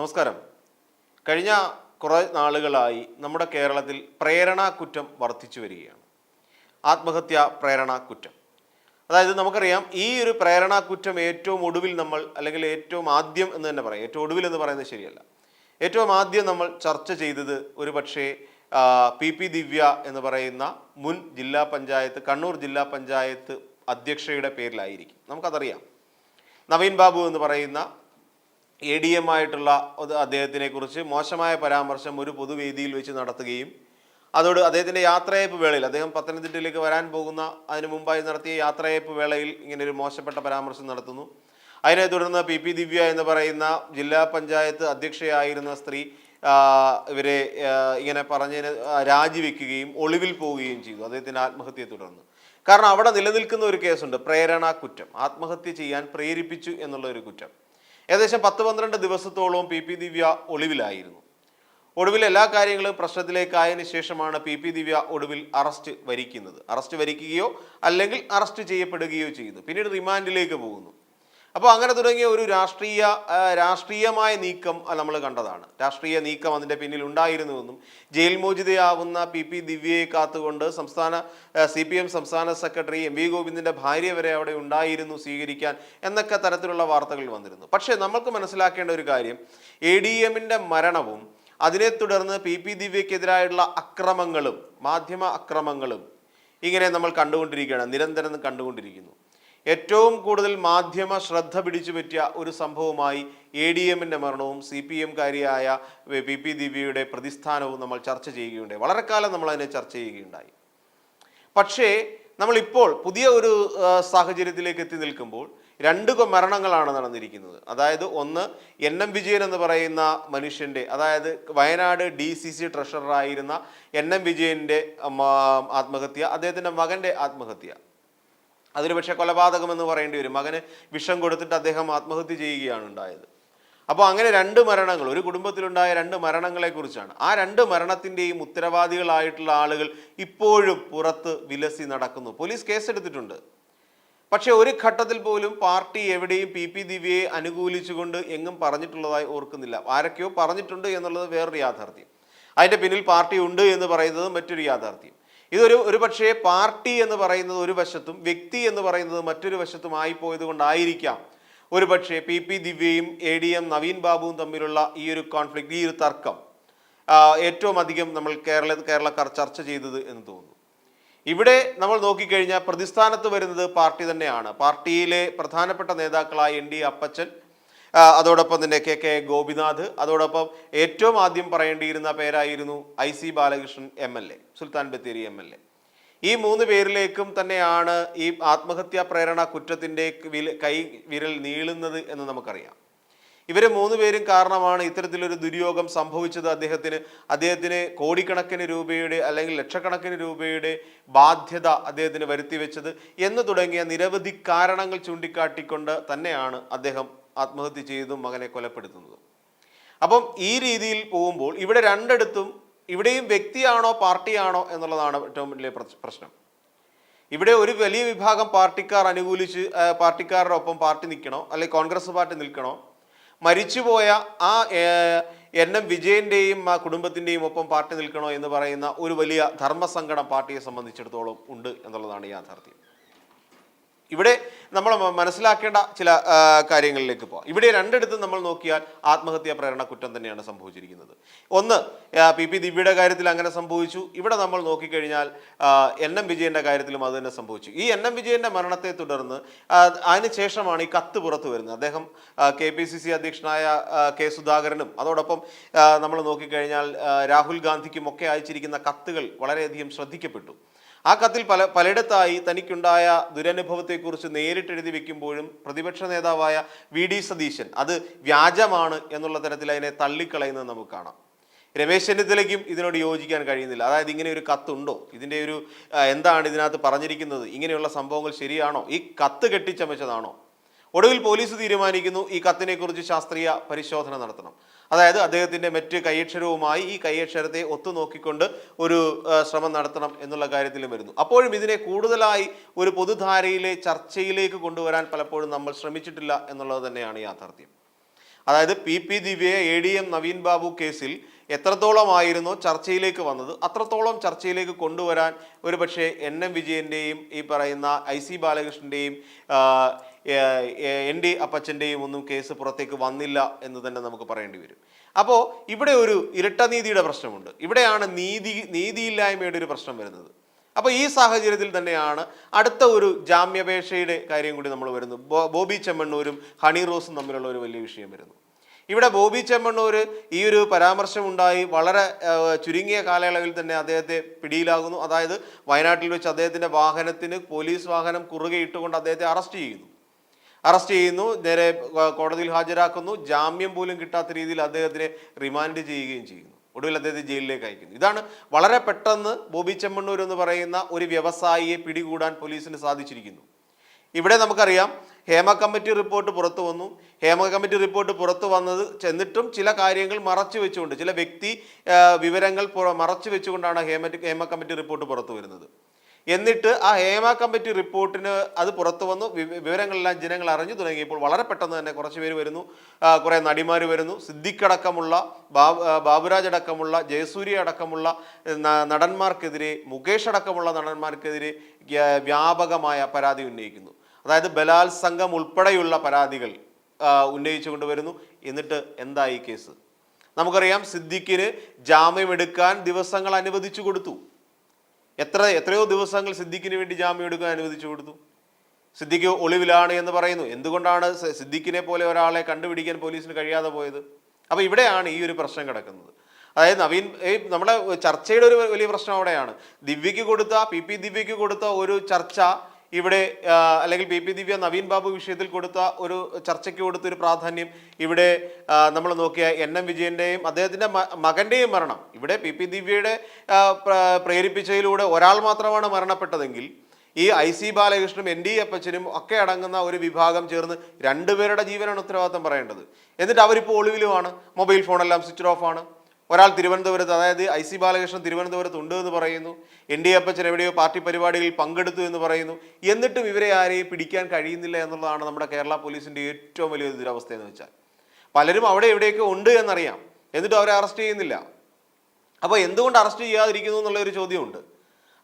നമസ്കാരം. കഴിഞ്ഞ കുറേ നാളുകളായി നമ്മുടെ കേരളത്തിൽ പ്രേരണാ കുറ്റം വർദ്ധിച്ചു വരികയാണ്. ആത്മഹത്യ പ്രേരണാ കുറ്റം. അതായത് നമുക്കറിയാം ഈ ഒരു പ്രേരണാ കുറ്റം ഏറ്റവും ഒടുവിൽ നമ്മൾ അല്ലെങ്കിൽ ഏറ്റവും ആദ്യം എന്ന് തന്നെ പറയാം. ഏറ്റവും ഒടുവിൽ എന്ന് പറയുന്നത് ശരിയല്ല. ഏറ്റവും ആദ്യം നമ്മൾ ചർച്ച ചെയ്തത് ഒരു പക്ഷേ പി പി ദിവ്യ എന്ന് പറയുന്ന മുൻ ജില്ലാ പഞ്ചായത്ത് കണ്ണൂർ ജില്ലാ പഞ്ചായത്ത് അധ്യക്ഷയുടെ പേരിലായിരിക്കും. നമുക്കതറിയാം. നവീൻ ബാബു എന്ന് പറയുന്ന എ ഡി എം ആയിട്ടുള്ള അദ്ദേഹത്തിനെ കുറിച്ച് മോശമായ പരാമർശം ഒരു പൊതുവേദിയിൽ വെച്ച് നടത്തുകയും അതോട് അദ്ദേഹത്തിന്റെ യാത്രയയപ്പ് വേളയിൽ അദ്ദേഹം പത്തനംതിട്ടയിലേക്ക് വരാൻ പോകുന്ന അതിനു മുമ്പായി നടത്തിയ യാത്രയയപ്പ് വേളയിൽ ഇങ്ങനെ ഒരു മോശപ്പെട്ട പരാമർശം നടത്തുന്നു. അതിനെ തുടർന്ന് പി പി ദിവ്യ എന്ന് പറയുന്ന ജില്ലാ പഞ്ചായത്ത് അധ്യക്ഷയായിരുന്ന സ്ത്രീ ഇവരെ ഇങ്ങനെ പറഞ്ഞതിന് രാജിവെക്കുകയും ഒളിവിൽ പോവുകയും ചെയ്തു. അദ്ദേഹത്തിന്റെ ആത്മഹത്യയെ തുടർന്ന്. കാരണം അവിടെ നിലനിൽക്കുന്ന ഒരു കേസുണ്ട് പ്രേരണാ കുറ്റം. ആത്മഹത്യ ചെയ്യാൻ പ്രേരിപ്പിച്ചു എന്നുള്ള ഒരു കുറ്റം. ഏകദേശം പത്ത് പന്ത്രണ്ട് ദിവസത്തോളം പി പി ദിവ്യ ഒളിവിലായിരുന്നു. ഒടുവിൽ എല്ലാ കാര്യങ്ങളും പ്രശ്നത്തിലേക്കായതിനു ശേഷമാണ് പി പി ദിവ്യ ഒടുവിൽ അറസ്റ്റ് വരിക്കുന്നത്. അറസ്റ്റ് വരിക്കുകയോ അല്ലെങ്കിൽ അറസ്റ്റ് ചെയ്യപ്പെടുകയോ ചെയ്തു. പിന്നീട് റിമാൻഡിലേക്ക് പോകുന്നു. അപ്പോൾ അങ്ങനെ തുടങ്ങിയ ഒരു രാഷ്ട്രീയ രാഷ്ട്രീയമായ നീക്കം നമ്മൾ കണ്ടതാണ്. രാഷ്ട്രീയ നീക്കം അതിന്റെ പിന്നിൽ ഉണ്ടായിരുന്നുവെന്നും ജയിൽ മോചിതയാവുന്ന പി പി ദിവ്യയെ കാത്തുകൊണ്ട് സംസ്ഥാന സി പി എം സംസ്ഥാന സെക്രട്ടറി എം വി ഗോവിന്ദിന്റെ ഭാര്യ വരെ അവിടെ ഉണ്ടായിരുന്നു സ്വീകരിക്കാൻ എന്നൊക്കെ തരത്തിലുള്ള വാർത്തകൾ വന്നിരുന്നു. പക്ഷേ നമ്മൾക്ക് മനസ്സിലാക്കേണ്ട ഒരു കാര്യം എ ഡി എമ്മിന്റെ മരണവും അതിനെ തുടർന്ന് പി പി ദിവ്യക്കെതിരായുള്ള അക്രമങ്ങളും മാധ്യമ അക്രമങ്ങളും ഇങ്ങനെ നമ്മൾ കണ്ടുകൊണ്ടിരിക്കുകയാണ് നിരന്തരം കണ്ടുകൊണ്ടിരിക്കുന്നു. ഏറ്റവും കൂടുതൽ മാധ്യമ ശ്രദ്ധ പിടിച്ചു പറ്റിയ ഒരു സംഭവമായി എ ഡി എമ്മിന്റെ മരണവും സി പി എം കാരിയായ പി പി ദിവ്യയുടെ പ്രതിസ്ഥാനവും നമ്മൾ ചർച്ച ചെയ്യുകയുണ്ടായി. വളരെ കാലം നമ്മൾ അതിനെ ചർച്ച ചെയ്യുകയുണ്ടായി. പക്ഷേ നമ്മളിപ്പോൾ പുതിയ ഒരു സാഹചര്യത്തിലേക്ക് എത്തി നിൽക്കുമ്പോൾ രണ്ട് മരണങ്ങളാണ് നടന്നിരിക്കുന്നത്. അതായത് ഒന്ന് എൻ എം വിജയൻ എന്ന് പറയുന്ന മനുഷ്യന്റെ അതായത് വയനാട് ഡി സി സി ട്രഷററായിരുന്ന എൻ എം വിജയന്റെ ആത്മഹത്യ അദ്ദേഹത്തിന്റെ മകന്റെ ആത്മഹത്യ. അതിന് പക്ഷേ കൊലപാതകം എന്ന് പറയേണ്ടി വരും. മകന് വിഷം കൊടുത്തിട്ട് അദ്ദേഹം ആത്മഹത്യ ചെയ്യുകയാണ് ഉണ്ടായത്. അപ്പോൾ അങ്ങനെ രണ്ട് മരണങ്ങൾ ഒരു കുടുംബത്തിലുണ്ടായ രണ്ട് മരണങ്ങളെക്കുറിച്ചാണ്. ആ രണ്ട് മരണത്തിന്റെയും ഉത്തരവാദികളായിട്ടുള്ള ആളുകൾ ഇപ്പോഴും പുറത്ത് വിലസി നടക്കുന്നു. പോലീസ് കേസെടുത്തിട്ടുണ്ട്. പക്ഷേ ഒരു ഘട്ടത്തിൽ പോലും പാർട്ടി എവിടെയും പി പി ദിവ്യയെ അനുകൂലിച്ചുകൊണ്ട് എങ്ങും പറഞ്ഞിട്ടുള്ളതായി ഓർക്കുന്നില്ല. ആരൊക്കെയോ പറഞ്ഞിട്ടുണ്ട് എന്നുള്ളത് വേറൊരു യാഥാർത്ഥ്യം. അതിന്റെ പിന്നിൽ പാർട്ടി ഉണ്ട് എന്ന് പറയുന്നത് മറ്റൊരു യാഥാർത്ഥ്യം. ഇതൊരു ഒരു പക്ഷേ പാർട്ടി എന്ന് പറയുന്നത് ഒരു വശത്തും വ്യക്തി എന്ന് പറയുന്നത് മറ്റൊരു വശത്തും ആയിപ്പോയത് കൊണ്ടായിരിക്കാം. ഒരു പക്ഷേ പി പി ദിവ്യയും എ ഡി എം നവീൻ ബാബുവും തമ്മിലുള്ള ഈ ഒരു കോൺഫ്ലിക്റ്റ് ഈ ഒരു തർക്കം ഏറ്റവും അധികം നമ്മൾ കേരള കേരളക്കാർ ചർച്ച ചെയ്തത് എന്ന് തോന്നുന്നു. ഇവിടെ നമ്മൾ നോക്കിക്കഴിഞ്ഞാൽ പ്രതിസ്ഥാനത്ത് വരുന്നത് പാർട്ടി തന്നെയാണ്. പാർട്ടിയിലെ പ്രധാനപ്പെട്ട നേതാക്കളായ എൻ ഡി അപ്പച്ചൻ അതോടൊപ്പം തന്നെ കെ കെ ഗോപിനാഥ് അതോടൊപ്പം ഏറ്റവും ആദ്യം പറയേണ്ടിയിരുന്ന പേരായിരുന്നു I C Balakrishnan M L A Sultan Bathery M L A. ഈ മൂന്ന് പേരിലേക്കും തന്നെയാണ് ഈ ആത്മഹത്യാ പ്രേരണ കുറ്റത്തിന്റെ കൈ വിരൽ നീളുന്നത് എന്ന് നമുക്കറിയാം. ഇവർ മൂന്ന് പേരും കാരണമാണ് ഇത്തരത്തിലൊരു ദുര്യോഗം സംഭവിച്ചത്. അദ്ദേഹത്തിന് അദ്ദേഹത്തിന് കോടിക്കണക്കിന് രൂപയുടെ അല്ലെങ്കിൽ ലക്ഷക്കണക്കിന് രൂപയുടെ ബാധ്യത അദ്ദേഹത്തിന് വരുത്തി വെച്ചത് എന്ന് തുടങ്ങിയ നിരവധി കാരണങ്ങൾ ചൂണ്ടിക്കാട്ടിക്കൊണ്ട് തന്നെയാണ് അദ്ദേഹം ആത്മഹത്യ ചെയ്തതും മകനെ കൊലപ്പെടുത്തുന്നതും. അപ്പം ഈ രീതിയിൽ പോകുമ്പോൾ ഇവിടെ രണ്ടിടത്തും ഇവിടെയും വ്യക്തിയാണോ പാർട്ടിയാണോ എന്നുള്ളതാണ് ഏറ്റവും വലിയ പ്രശ്നം. ഇവിടെ ഒരു വലിയ വിഭാഗം പാർട്ടിക്കാർ അനുകൂലിച്ച് പാർട്ടിക്കാരുടെ ഒപ്പം പാർട്ടി നിൽക്കണോ? അല്ലെങ്കിൽ കോൺഗ്രസ് പാർട്ടി നിൽക്കണോ? മരിച്ചുപോയ ആ എൻ എം വിജയന്റെയും ആ കുടുംബത്തിന്റെയും ഒപ്പം പാർട്ടി നിൽക്കണോ എന്ന് പറയുന്ന ഒരു വലിയ ധർമ്മസങ്കടം പാർട്ടിയെ സംബന്ധിച്ചിടത്തോളം ഉണ്ട് എന്നുള്ളതാണ് യാഥാർത്ഥ്യം. ഇവിടെ നമ്മൾ മനസ്സിലാക്കേണ്ട ചില കാര്യങ്ങളിലേക്ക് പോകാം ഇവിടെ രണ്ടിടത്തും നമ്മൾ നോക്കിയാൽ ആത്മഹത്യാ പ്രേരണ കുറ്റം തന്നെയാണ് സംഭവിച്ചിരിക്കുന്നത്. ഒന്ന് പി. പി. ദിവ്യയുടെ കാര്യത്തിൽ അങ്ങനെ സംഭവിച്ചു. ഇവിടെ നമ്മൾ നോക്കിക്കഴിഞ്ഞാൽ എൻ. എം. വിജയന്റെ കാര്യത്തിലും അത് തന്നെ സംഭവിച്ചു. ഈ എൻ. എം. വിജയന്റെ മരണത്തെ തുടർന്ന് അതിനുശേഷമാണ് അതിന് ശേഷമാണ് ഈ കത്ത് പുറത്തു വരുന്നത്. അദ്ദേഹം കെ പി സി സി അധ്യക്ഷനായ കെ സുധാകരനും അതോടൊപ്പം നമ്മൾ നോക്കിക്കഴിഞ്ഞാൽ രാഹുൽ ഗാന്ധിക്കും ഒക്കെ അയച്ചിരിക്കുന്ന കത്തുകൾ വളരെയധികം ശ്രദ്ധിക്കപ്പെട്ടു. ആ കത്തിൽ പല പലയിടത്തായി തനിക്കുണ്ടായ ദുരനുഭവത്തെക്കുറിച്ച് നേരിട്ട് എഴുതി വെക്കുമ്പോഴും പ്രതിപക്ഷ നേതാവായ വി ഡി സതീശൻ അത് വ്യാജമാണ് എന്നുള്ള തരത്തിൽ അതിനെ തള്ളിക്കളയുന്നത് നമുക്ക് കാണാം. രമേശ് ചെന്നിത്തലയ്ക്കും ഇതിനോട് യോജിക്കാൻ കഴിയുന്നില്ല. അതായത് ഇങ്ങനെ ഒരു കത്തുണ്ടോ? ഇതിന്റെ ഒരു എന്താണ് ഇതിനകത്ത് പറഞ്ഞിരിക്കുന്നത്? ഇങ്ങനെയുള്ള സംഭവങ്ങൾ ശരിയാണോ? ഈ കത്ത് കെട്ടിച്ചമച്ചതാണോ? ഒടുവിൽ പോലീസ് തീരുമാനിക്കുന്നു ഈ കത്തിനെക്കുറിച്ച് ശാസ്ത്രീയ പരിശോധന നടത്തണം. അതായത് അദ്ദേഹത്തിന്റെ മറ്റ് കൈയക്ഷരവുമായി ഈ കൈയക്ഷരത്തെ ഒത്തുനോക്കിക്കൊണ്ട് ഒരു ശ്രമം നടത്തണം എന്നുള്ള കാര്യത്തിലും വരുന്നു. അപ്പോഴും ഇതിനെ കൂടുതലായി ഒരു പൊതുധാരയിലെ ചർച്ചയിലേക്ക് കൊണ്ടുവരാൻ പലപ്പോഴും നമ്മൾ ശ്രമിച്ചിട്ടില്ല എന്നുള്ളത് തന്നെയാണ് യാഥാർത്ഥ്യം. അതായത് പി. പി. ദിവ്യയെ A. D. M. Naveen Babu കേസിൽ എത്രത്തോളമായിരുന്നോ ചർച്ചയിലേക്ക് വന്നത്? അത്രത്തോളം ചർച്ചയിലേക്ക് കൊണ്ടുവരാൻ ഒരു പക്ഷേ എൻ. എം. വിജയന്റെയും ഈ പറയുന്ന ഐ. സി. ബാലകൃഷ്ണന്റെയും എൻ ഡി അപ്പച്ചന്റെയും ഒന്നും കേസ് പുറത്തേക്ക് വന്നില്ല എന്ന് തന്നെ നമുക്ക് പറയേണ്ടി വരും. അപ്പോൾ ഇവിടെ ഒരു ഇരട്ടനീതിയുടെ പ്രശ്നമുണ്ട്. ഇവിടെയാണ് നീതി നീതിയില്ലായ്മയുടെ ഒരു പ്രശ്നം വരുന്നത്. അപ്പോൾ ഈ സാഹചര്യത്തിൽ തന്നെയാണ് അടുത്ത ഒരു ജാമ്യാപേക്ഷയുടെ കാര്യം കൂടി നമ്മൾ വരുന്നത് ബോബി ചെമ്മണ്ണൂരും ഹണി റോസും തമ്മിലുള്ള ഒരു വലിയ വിഷയം വരുന്നു. ഇവിടെ ബോബി ചെമ്മണ്ണൂർ ഈ ഒരു പരാമർശം ഉണ്ടായി വളരെ ചുരുങ്ങിയ കാലയളവിൽ തന്നെ അദ്ദേഹത്തെ പിടിയിലാകുന്നു. അതായത് വയനാട്ടിൽ വെച്ച് അദ്ദേഹത്തിന്റെ വാഹനത്തിന് പോലീസ് വാഹനം കുറുകെ ഇട്ടുകൊണ്ട് അദ്ദേഹത്തെ അറസ്റ്റ് ചെയ്യുന്നു. അറസ്റ്റ് ചെയ്യുന്നു നേരെ കോടതിയിൽ ഹാജരാക്കുന്നു ജാമ്യം പോലും കിട്ടാത്ത രീതിയിൽ അദ്ദേഹത്തിനെ റിമാൻഡ് ചെയ്യുകയും ചെയ്യുന്നു. ഒടുവിൽ അദ്ദേഹത്തെ ജയിലിലേക്ക് അയക്കുന്നു. ഇതാണ് വളരെ പെട്ടെന്ന് ബോബി ചെമ്മണ്ണൂർ എന്ന് പറയുന്ന ഒരു വ്യവസായിയെ പിടികൂടാൻ പോലീസിന് സാധിച്ചിരിക്കുന്നു. ഇവിടെ നമുക്കറിയാം ഹേമ കമ്മിറ്റി റിപ്പോർട്ട് പുറത്തു വന്നു. ഹേമ കമ്മിറ്റി റിപ്പോർട്ട് പുറത്തു വന്നത് ചെന്നിട്ടും ചില കാര്യങ്ങൾ മറച്ചു വെച്ചുകൊണ്ട് ചില വ്യക്തി വിവരങ്ങൾ മറച്ചു വെച്ചുകൊണ്ടാണ് ഹേമ ഹേമ കമ്മിറ്റി റിപ്പോർട്ട് പുറത്തു വരുന്നത്. എന്നിട്ട് ആ ഹേമ കമ്മിറ്റി റിപ്പോർട്ടിന് അത് പുറത്തു വന്നു. വിവരങ്ങളെല്ലാം ജനങ്ങൾ അറിഞ്ഞു തുടങ്ങിയപ്പോൾ വളരെ പെട്ടെന്ന് തന്നെ കുറച്ച് പേര് വരുന്നു. കുറെ നടിമാർ വരുന്നു. സിദ്ദിഖടക്കമുള്ള ബാബുരാജ് അടക്കമുള്ള ജയസൂര്യ അടക്കമുള്ള നടന്മാർക്കെതിരെ മുകേഷ് അടക്കമുള്ള നടന്മാർക്കെതിരെ വ്യാപകമായ പരാതി ഉന്നയിക്കുന്നു. അതായത് ബലാത്സംഗം ഉൾപ്പെടെയുള്ള പരാതികൾ ഉന്നയിച്ചുകൊണ്ട് വരുന്നു. എന്നിട്ട് എന്തായി കേസ്? നമുക്കറിയാം സിദ്ദിഖിന് ജാമ്യം എടുക്കാൻ ദിവസങ്ങൾ അനുവദിച്ചു കൊടുത്തു. എത്ര എത്രയോ ദിവസങ്ങൾ സിദ്ദിഖിന് വേണ്ടി ജാമ്യം എടുക്കാൻ അനുവദിച്ചു കൊടുത്തു. സിദ്ദിഖ് ഒളിവിലാണ് എന്ന് പറയുന്നു. എന്തുകൊണ്ടാണ് സിദ്ദിഖിനെ പോലെ ഒരാളെ കണ്ടുപിടിക്കാൻ പോലീസിന് കഴിയാതെ പോയത്? അപ്പോൾ ഇവിടെയാണ് ഈ ഒരു പ്രശ്നം കിടക്കുന്നത്. അതായത് നവീൻ ഈ നമ്മുടെ ചർച്ചയുടെ ഒരു വലിയ പ്രശ്നം അവിടെയാണ്. ദിവ്യയ്ക്ക് കൊടുത്ത പി പി ദിവ്യയ്ക്ക് കൊടുത്ത ഒരു ചർച്ച ഇവിടെ അല്ലെങ്കിൽ ബി പി ദിവ്യ നവീൻ ബാബു വിഷയത്തിൽ കൊടുത്ത ഒരു ചർച്ചയ്ക്ക് കൊടുത്ത ഒരു പ്രാധാന്യം. ഇവിടെ നമ്മൾ നോക്കിയ എൻ എം വിജയന്റെയും അദ്ദേഹത്തിന്റെ മകന്റെയും മരണം. ഇവിടെ പി പി ദിവ്യയുടെ പ്രേരിപ്പിച്ചതിലൂടെ ഒരാൾ മാത്രമാണ് മരണപ്പെട്ടതെങ്കിൽ ഈ ഐ സി ബാലകൃഷ്ണനും എൻ ഡി അപ്പച്ചനും ഒക്കെ അടങ്ങുന്ന ഒരു വിഭാഗം ചേർന്ന് രണ്ടുപേരുടെ ജീവനാണ് ഉത്തരവാദിത്തം പറയേണ്ടത്. എന്നിട്ട് അവരിപ്പോൾ ഒളിവിലുമാണ് മൊബൈൽ ഫോണെല്ലാം സ്വിച്ച് ഓഫ് ആണ് ഒരാൾ തിരുവനന്തപുരത്ത് അതായത് ഐ സി ബാലകൃഷ്ണൻ തിരുവനന്തപുരത്ത് ഉണ്ട് എന്ന് പറയുന്നു. എൻ ഡി അപ്പച്ചൻ എവിടെയോ പാർട്ടി പരിപാടികളിൽ പങ്കെടുത്തു എന്ന് പറയുന്നു. എന്നിട്ടും ഇവരെ ആരെയും പിടിക്കാൻ കഴിയുന്നില്ല എന്നുള്ളതാണ് നമ്മുടെ കേരള പോലീസിന്റെ ഏറ്റവും വലിയ ദുരവസ്ഥ എന്ന് വെച്ചാൽ. പലരും അവിടെ എവിടെയൊക്കെ ഉണ്ട് എന്നറിയാം. എന്നിട്ടും അവരെ അറസ്റ്റ് ചെയ്യുന്നില്ല. അപ്പോൾ എന്തുകൊണ്ട് അറസ്റ്റ് ചെയ്യാതിരിക്കുന്നു എന്നുള്ള ഒരു ചോദ്യമുണ്ട്.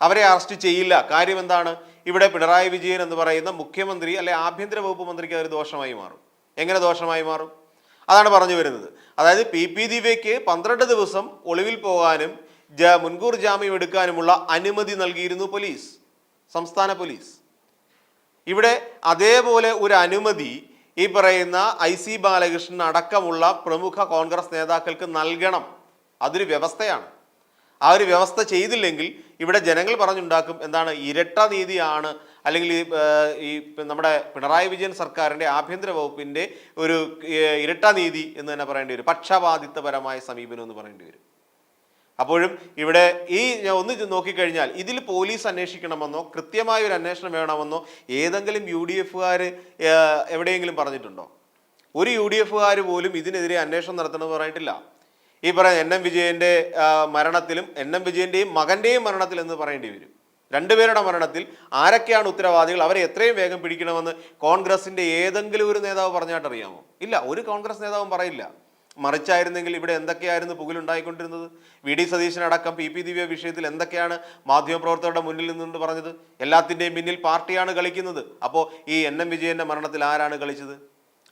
അവരെ അറസ്റ്റ് ചെയ്യില്ല. കാര്യം എന്താണ്? ഇവിടെ പിണറായി വിജയൻ എന്ന് പറയുന്ന മുഖ്യമന്ത്രി അല്ലെ ആഭ്യന്തര വകുപ്പ് മന്ത്രിക്ക് അതൊരു ദോഷമായി മാറും. എങ്ങനെ ദോഷമായി മാറും? അതാണ് പറഞ്ഞു വരുന്നത്. അതായത് പി. പി. ദിവ്യയ്ക്ക് പന്ത്രണ്ട് ദിവസം ഒളിവിൽ പോകാനും ജ മുൻകൂർ ജാമ്യം എടുക്കാനുമുള്ള അനുമതി നൽകിയിരുന്നു പോലീസ് സംസ്ഥാന പോലീസ്. ഇവിടെ അതേപോലെ ഒരു അനുമതി ഈ പറയുന്ന ഐ. സി. ബാലകൃഷ്ണൻ അടക്കമുള്ള പ്രമുഖ കോൺഗ്രസ് നേതാക്കൾക്ക് നൽകണം. അതൊരു വ്യവസ്ഥയാണ്. ആ ഒരു വ്യവസ്ഥ ചെയ്തില്ലെങ്കിൽ ഇവിടെ ജനങ്ങൾ പറഞ്ഞുണ്ടാക്കും. എന്താണ്? ഇരട്ട നീതിയാണ് അല്ലെങ്കിൽ ഈ, നമ്മുടെ പിണറായി വിജയൻ സർക്കാരിന്റെ ആഭ്യന്തര വകുപ്പിന്റെ ഒരു ഇരട്ട നീതി എന്ന് തന്നെ പറയേണ്ടി വരും. പക്ഷപാതിത്വപരമായ സമീപനം എന്ന് പറയേണ്ടി വരും. അപ്പോഴും ഇവിടെ ഈ ഒന്ന് നോക്കിക്കഴിഞ്ഞാൽ ഇതിൽ പോലീസ് അന്വേഷിക്കണമെന്നോ കൃത്യമായ ഒരു അന്വേഷണം വേണമെന്നോ ഏതെങ്കിലും യു ഡി എഫുകാർ എവിടെയെങ്കിലും പറഞ്ഞിട്ടുണ്ടോ? ഒരു യു ഡി എഫുകാർ പോലും ഇതിനെതിരെ അന്വേഷണം നടത്തണമെന്ന് പറഞ്ഞിട്ടില്ല. ഈ പറയുന്ന എൻ എം വിജയന്റെ മരണത്തിലും എൻ എം വിജയന്റെയും മകന്റെയും മരണത്തിൽ എന്ന് പറയേണ്ടി വരും. രണ്ടുപേരുടെ മരണത്തിൽ ആരൊക്കെയാണ് ഉത്തരവാദികൾ? അവരെ എത്രയും വേഗം പിടിക്കണമെന്ന് കോൺഗ്രസിന്റെ ഏതെങ്കിലും ഒരു നേതാവ് പറഞ്ഞായിട്ടറിയാമോ ഇല്ല ഒരു കോൺഗ്രസ് നേതാവും പറയില്ല. മറിച്ചായിരുന്നെങ്കിൽ ഇവിടെ എന്തൊക്കെയായിരുന്നു പുകലുണ്ടായിക്കൊണ്ടിരുന്നത്? വി ഡി സതീശനടക്കം പി പി ദിവ്യ വിഷയത്തിൽ എന്തൊക്കെയാണ് മാധ്യമപ്രവർത്തകരുടെ മുന്നിൽ നിന്നുകൊണ്ട് പറഞ്ഞത്? എല്ലാത്തിന്റെയും പിന്നിൽ പാർട്ടിയാണ് കളിക്കുന്നത്. അപ്പോൾ ഈ എൻ എം വിജയന്റെ മരണത്തിൽ ആരാണ് കളിച്ചത്?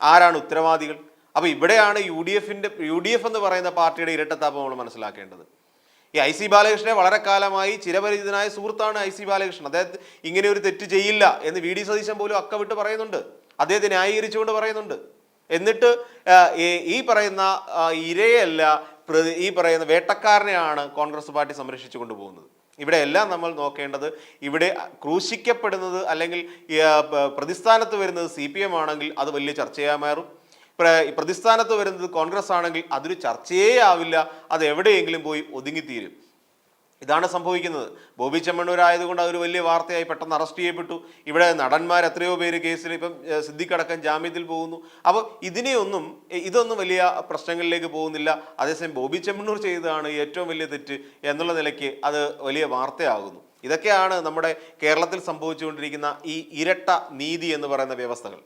ആരാണ് ഉത്തരവാദികൾ? അപ്പോൾ ഇവിടെയാണ് യു ഡി എഫിന്റെ യു ഡി എഫ് എന്ന് പറയുന്ന പാർട്ടിയുടെ ഇരട്ടത്താപ്പം നമ്മൾ മനസ്സിലാക്കേണ്ടത്. ഈ ഐ സി ബാലകൃഷ്ണനെ വളരെ കാലമായി ചിരപരിചിതനായ സുഹൃത്താണ് ഐ സി ബാലകൃഷ്ണൻ. അദ്ദേഹത്തെ ഇങ്ങനെ ഒരു തെറ്റ് ചെയ്യില്ല എന്ന് വി ഡി സതീശൻ പോലും അക്ക വിട്ട് പറയുന്നുണ്ട്. അദ്ദേഹത്തെ ന്യായീകരിച്ചുകൊണ്ട് പറയുന്നുണ്ട്. എന്നിട്ട് ഈ- പറയുന്ന ഇരയല്ല ഈ പറയുന്ന വേട്ടക്കാരനെയാണ് കോൺഗ്രസ് പാർട്ടി സംരക്ഷിച്ചു കൊണ്ടുപോകുന്നത്. ഇവിടെ എല്ലാം നമ്മൾ നോക്കേണ്ടത് ഇവിടെ ക്രൂശിക്കപ്പെടുന്നത് അല്ലെങ്കിൽ പ്രതിസ്ഥാനത്ത് വരുന്നത് സി പി എം ആണെങ്കിൽ അത് വലിയ ചർച്ചയായി മാറും. പ്രതിസ്ഥാനത്ത് വരുന്നത് കോൺഗ്രസ് ആണെങ്കിൽ അതൊരു ചർച്ചയേ ആവില്ല. അത് എവിടെയെങ്കിലും പോയി ഒതുങ്ങിത്തീരും. ഇതാണ് സംഭവിക്കുന്നത്. ബോബി ചെമ്മണ്ണൂരായതുകൊണ്ട് അതൊരു വലിയ വാർത്തയായി പെട്ടെന്ന് അറസ്റ്റ് ചെയ്യപ്പെട്ടു. ഇവിടെ നടന്മാർ എത്രയോ പേര് കേസിൽ ഇപ്പം സിദ്ദിഖടക്കം ജാമ്യത്തിൽ പോകുന്നു. അപ്പോൾ ഇതിനെയൊന്നും ഇതൊന്നും വലിയ പ്രശ്നങ്ങളിലേക്ക് പോകുന്നില്ല. അതേസമയം ബോബി ചെമ്മണ്ണൂർ ചെയ്തതാണ് ഏറ്റവും വലിയ തെറ്റ് എന്നുള്ള നിലയ്ക്ക് അത് വലിയ വാർത്തയാകുന്നു. ഇതൊക്കെയാണ് നമ്മുടെ കേരളത്തിൽ സംഭവിച്ചുകൊണ്ടിരിക്കുന്ന ഈ ഇരട്ട നീതി എന്ന് പറയുന്ന വ്യവസ്ഥകൾ.